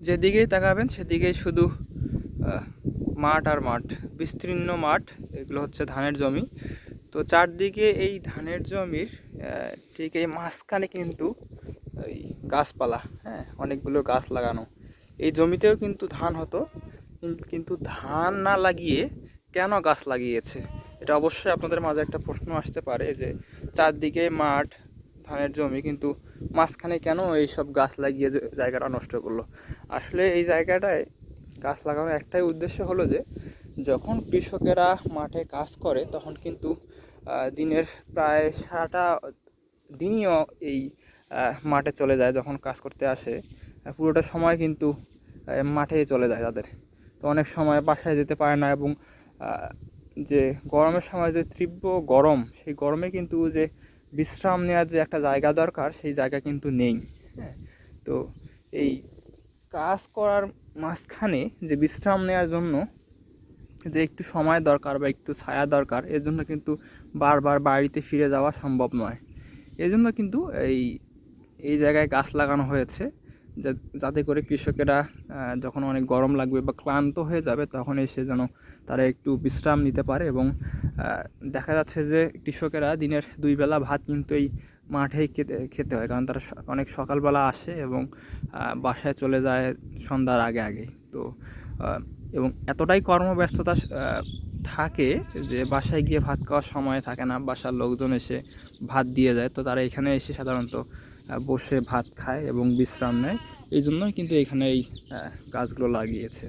যেদিকেই তাকাবেন, সেদিকেই শুধু মাঠ আর মাঠ, বিস্তীর্ণ মাঠ, এগুলো হচ্ছে ধানের জমি। তো চারদিকে এই ধানের জমির ঠিক এই মাঝখানে কিন্তু এই গাছপালা হ্যাঁ অনেকগুলো গাছ লাগানো। এই জমিতেও কিন্তু ধান হতো কিন্তু ধান না লাগিয়ে কেন গাছ লাগিয়েছে? এটা অবশ্যই আপনাদের মাঝে একটা প্রশ্ন আসতে পারে যে, চারদিকে মাঠ ধানের জমি, কিন্তু মাঝখানে কেন এই সব গাছ লাগিয়ে জায়গাটা নষ্ট করল? আসলে এই জায়গাটায় গাছ লাগানোর একটাই উদ্দেশ্য হলো যে, যখন কৃষকেরা মাঠে কাজ করে, তখন কিন্তু দিনের প্রায় সারাটা দিনইও এই মাঠে চলে যায় যখন কাজ করতে আসে। পুরোটা সময় কিন্তু মাঠে চলে যায় তাদের। তো অনেক সময় বাসায় যেতে পারে না এবং যে গরমের সময় যে তীব্র গরম, সেই গরমে কিন্তু যে বিশ্রাম নেওয়ার যে একটা জায়গা দরকার সেই জায়গা কিন্তু নেই। হ্যাঁ। তো এই কাজ করার মাঝখানে যে বিশ্রাম নেওয়ার জন্য যে একটু সময় দরকার বা একটু ছায়া দরকার এর জন্য কিন্তু বারবার বাড়িতে ফিরে যাওয়া সম্ভব নয়। এই জন্য কিন্তু এই এই জায়গায় গাছ লাগানো হয়েছে যাতে করে কৃষকেরা যখন অনেক গরম লাগবে বা ক্লান্ত হয়ে যাবে তখন এসে যেন তারা একটু বিশ্রাম নিতে পারে এবং দেখা যাচ্ছে যে কৃষকেরা দিনের দুই বেলা ভাত কিন্তু এই মাঠেই খেতে খেতে হয়। কারণ তারা অনেক সকালবেলা আসে এবং বাসায় চলে যায় সন্ধ্যার আগে আগে। তো এবং এতটাই কর্মব্যস্ততা থাকে যে বাসায় গিয়ে ভাত খাওয়ার সময় থাকে না। বাসার লোকজন এসে ভাত দিয়ে যায়। তো তারা এখানে এসে সাধারণত বসে ভাত খায় এবং বিশ্রাম নেয়। এই জন্যই কিন্তু এখানে এই গাছগুলো লাগিয়েছে।